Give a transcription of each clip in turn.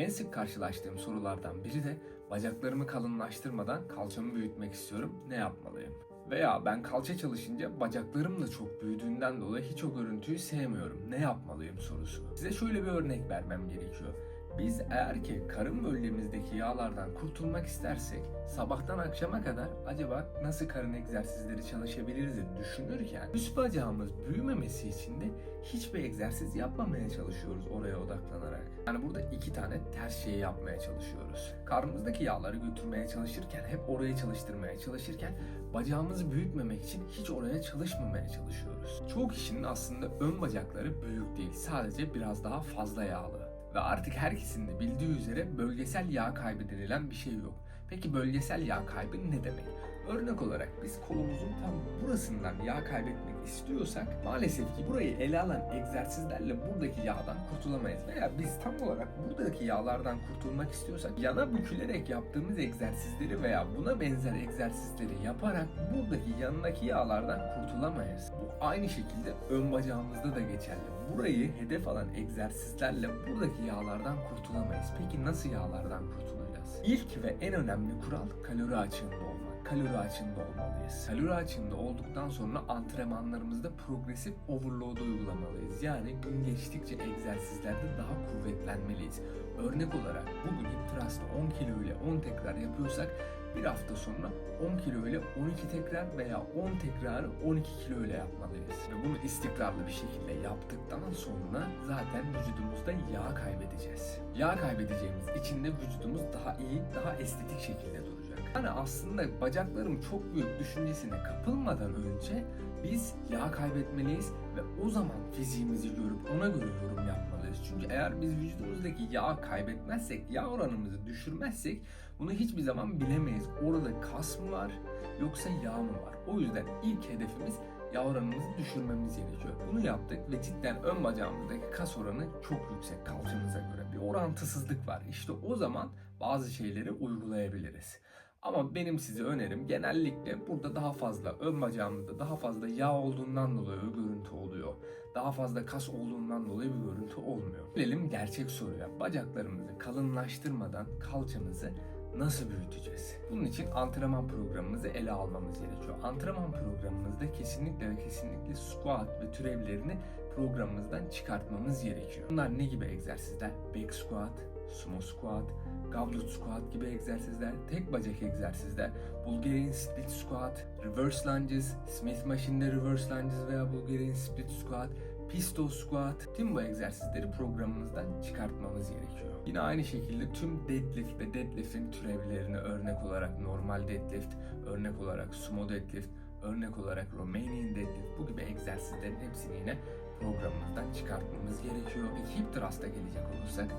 En sık karşılaştığım sorulardan biri de bacaklarımı kalınlaştırmadan kalçamı büyütmek istiyorum. Ne yapmalıyım? Veya ben kalça çalışınca bacaklarım da çok büyüdüğünden dolayı hiç o görüntüyü sevmiyorum. Ne yapmalıyım sorusu. Size şöyle bir örnek vermem gerekiyor. Biz eğer ki karın bölgemizdeki yağlardan kurtulmak istersek sabahtan akşama kadar acaba nasıl karın egzersizleri çalışabiliriz diye düşünürken üst bacağımız büyümemesi için de hiçbir egzersiz yapmamaya çalışıyoruz oraya odaklanarak. Yani burada iki tane ters şeyi yapmaya çalışıyoruz. Karnımızdaki yağları götürmeye çalışırken hep orayı çalıştırmaya çalışırken bacağımızı büyütmemek için hiç oraya çalışmamaya çalışıyoruz. Çoğu kişinin aslında ön bacakları büyük değil sadece biraz daha fazla yağlı. Ve artık herkesin de bildiği üzere bölgesel yağ kaybı denilen bir şey yok. Peki bölgesel yağ kaybı ne demek? Örnek olarak biz kolumuzun tam burasından yağ kaybetmek istiyorsak maalesef ki burayı ele alan egzersizlerle buradaki yağdan kurtulamayız. Veya biz tam olarak buradaki yağlardan kurtulmak istiyorsak yana bükülerek yaptığımız egzersizleri veya buna benzer egzersizleri yaparak buradaki yanındaki yağlardan kurtulamayız. Bu aynı şekilde ön bacağımızda da geçerli. Burayı hedef alan egzersizlerle buradaki yağlardan kurtulamayız. Peki nasıl yağlardan kurtulacağız? İlk ve en önemli kural kalori açığında olmak. Kalori açığında olmalıyız. Kalori açığında olduktan sonra antrenmanlarımızda progresif overload uygulamalıyız. Yani gün geçtikçe egzersizlerde daha kuvvetlenmeliyiz. Örnek olarak bugün hip thrust'ı 10 kilo ile 10 tekrar yapıyorsak bir hafta sonra 10 kilo ile 12 tekrar veya 10 tekrarı 12 kilo ile yapmalıyız. Ve bunu istikrarlı bir şekilde yaptıktan sonra zaten vücudumuzda yağ kaybedeceğiz. Yağ kaybedeceğimiz için de vücudumuz daha iyi, daha estetik şekilde duracak. Yani aslında bacaklarım çok büyük düşüncesine kapılmadan önce biz yağ kaybetmeliyiz ve o zaman fiziğimizi görüp ona göre yorum yapmalıyız. Çünkü eğer biz vücudumuzdaki yağ kaybetmezsek, yağ oranımızı düşürmezsek bunu hiçbir zaman bilemeyiz. Orada kas mı var yoksa yağ mı var? O yüzden ilk hedefimiz yağ oranımızı düşürmemiz gerekiyor. Bunu yaptık ve cidden ön bacağımızdaki kas oranı çok yüksek kalçamıza göre. Bir orantısızlık var. İşte o zaman bazı şeyleri uygulayabiliriz. Ama benim size önerim genellikle burada daha fazla ön bacağımızda daha fazla yağ olduğundan dolayı o görüntü oluyor. Daha fazla kas olduğundan dolayı bir görüntü olmuyor. Gelelim gerçek soruya. Bacaklarımızı kalınlaştırmadan kalçamızı nasıl büyüteceğiz? Bunun için antrenman programımızı ele almamız gerekiyor. Antrenman programımızda kesinlikle ve kesinlikle squat ve türevlerini programımızdan çıkartmamız gerekiyor. Bunlar ne gibi egzersizler? Back squat, sumo squat, goblet squat gibi egzersizler, tek bacak egzersizler, Bulgarian split squat, reverse lunges, Smith machine'de reverse lunges veya Bulgarian split squat, pistol squat, tüm bu egzersizleri programımızdan çıkartmamız gerekiyor. Yine aynı şekilde tüm deadlift ve deadlift'in türevlerini örnek olarak normal deadlift, örnek olarak sumo deadlift, örnek olarak Romanian deadlift bu gibi egzersizlerin hepsini yine programımızdan çıkartmamız gerekiyor. Ve hip thrust'a gelecek olursak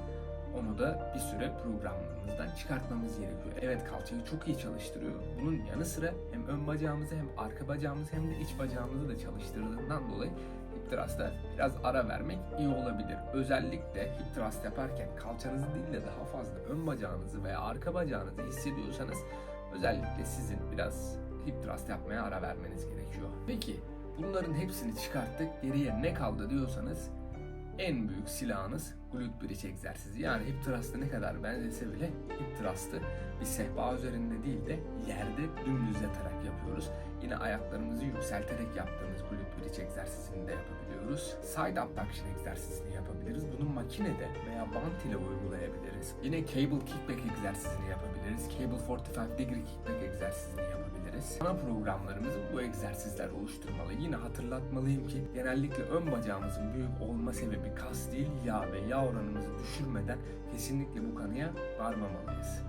onu da bir süre programlarımızdan çıkartmamız gerekiyor. Evet kalçayı çok iyi çalıştırıyor. Bunun yanı sıra hem ön bacağımızı hem arka bacağımızı hem de iç bacağımızı da çalıştırdığından dolayı hip thrust'a biraz ara vermek iyi olabilir. Özellikle hip thrust yaparken kalçanızı değil de daha fazla ön bacağınızı veya arka bacağınızı hissediyorsanız özellikle sizin biraz hip thrust yapmaya ara vermeniz gerekiyor. Peki bunların hepsini çıkarttık geriye ne kaldı diyorsanız en büyük silahınız glute bridge egzersizi. Yani hip thrust'a ne kadar benzese bile hip thrust'ı bir sehpa üzerinde değil de yerde dümdüz yatarak yapıyoruz. Yine ayaklarımızı yükselterek yaptığımız glute bridge egzersizini de yapabiliyoruz. Side abduction egzersizini yapabiliriz. Bunu makinede veya bant ile uygulayabiliriz. Yine cable kickback egzersizini yapabiliriz. Cable 45 degree kickback egzersizini yapabiliriz. Ana programlarımızı bu egzersizler oluşturmalı. Yine hatırlatmalıyım ki genellikle ön bacağımızın büyük olma sebebi kas değil yağ ve yağ oranımızı düşürmeden kesinlikle bu kanıya varmamalıyız.